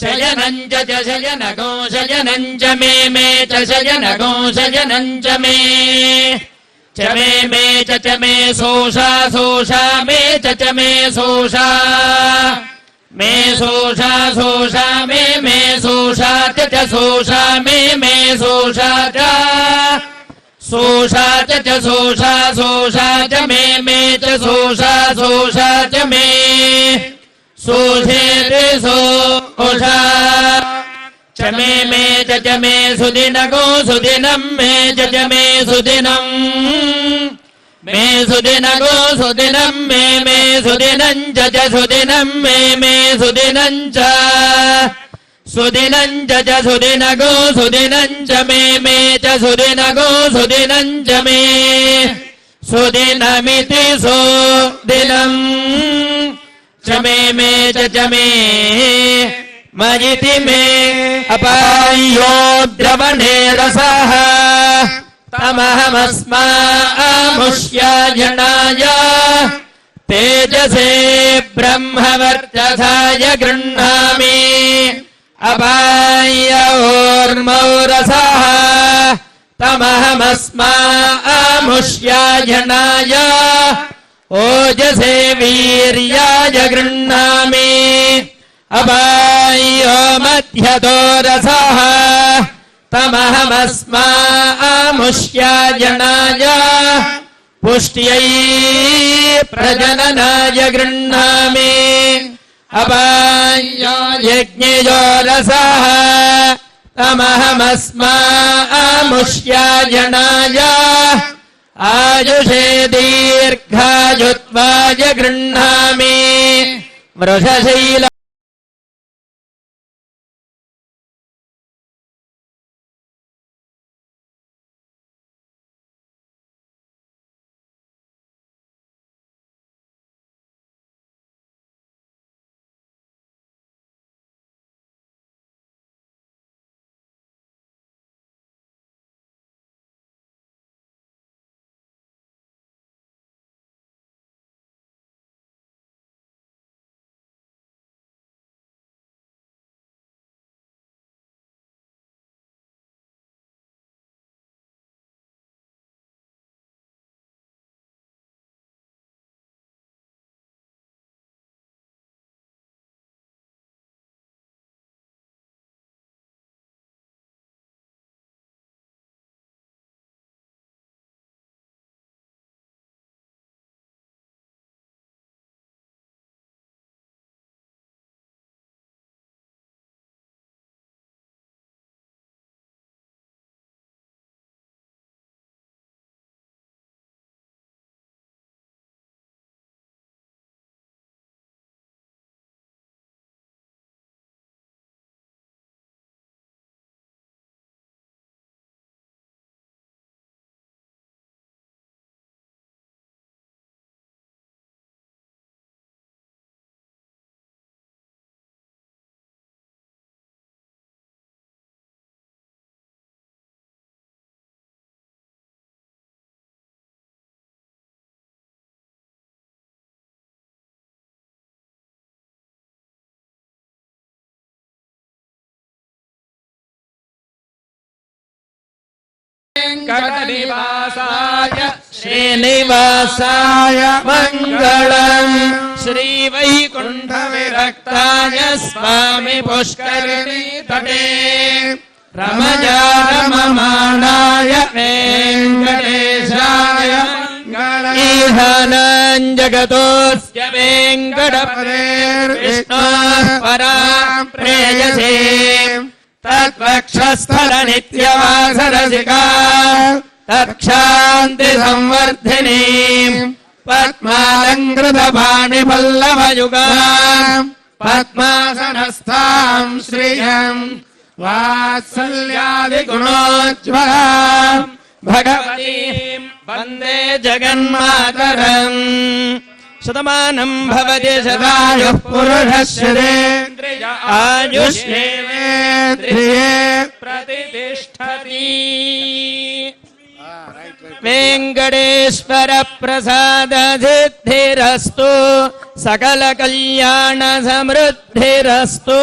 शयनम् च च शयनको शयनम् च मे मे च शयनको शयनम् च मे च मे मे च च मे सोषा सोषा मे च च मे सोषा मे सोषा सोषा मे मे सोषा च च सोषा मे मे सोषा च सोषा च च सोषा सोषा च मे मे च सोषा सोषा च मे सोषेति सोषा च मे मे च च मे सुदिनको सुदिनम् मे च च मे सुदिनम् मे सुदिनको सुदिनम् मे मे सुदिनम् च च सुदिनम् मे मे सुदिनम् च सुदिनम् च च सुदिनको सुदिनम् च मे मे च सुदिनको सुदिनम् च मे सुदिनमिति सुदिनम् च मे मे च मे मयिति मे अपायो द्रवणे रसः। तमहमस्मामुष्याजनाय तेजसे ब्रह्मवर्चसाय गृह्णामि। अपायोर्मौ रसः तमहमस्मामुष्याजनाय ओजसे वीर्याय गृह्णामि अपायो मध्यतो रसः। तमहमस्मामुष्याजनाय पुष्ट्यै प्रजननाय गृह्णामि। अपायो यज्ञयो रसः। तमहमस्मामुष्याजनाय आयुषे जुत्वाय गृह्णामि। मृधशैल वेङ्कटनिवासाय श्रीनिवासाय मङ्गलम् श्रीवैकुण्ठविरक्ताय स्वामि पुष्करिणी तटे रमजा रममाणाय वेङ्कटेशाय ईहानाम् जगतोऽस्य वेङ्कटपरेर्विष्णोः पराम् प्रेयसे तत्पक्षस्थल नित्यवासरसिका तत्क्षान्ति संवर्धिनी पद्मालङ्कृतपाणि पल्लवयुगा पद्मासनस्थाम् श्रियम् वात्सल्यादिगुणोज्ज्वला भगवतीम् वंदे जगन्मातरम् शतमानम् भवति शतायुः पुरुषश्रेन्द्रिय ధ్రియే ప్రతిష్టతి వెంకటేశ్వర ప్రసాద సకల కళ్యాణ సమృద్ధిరస్తు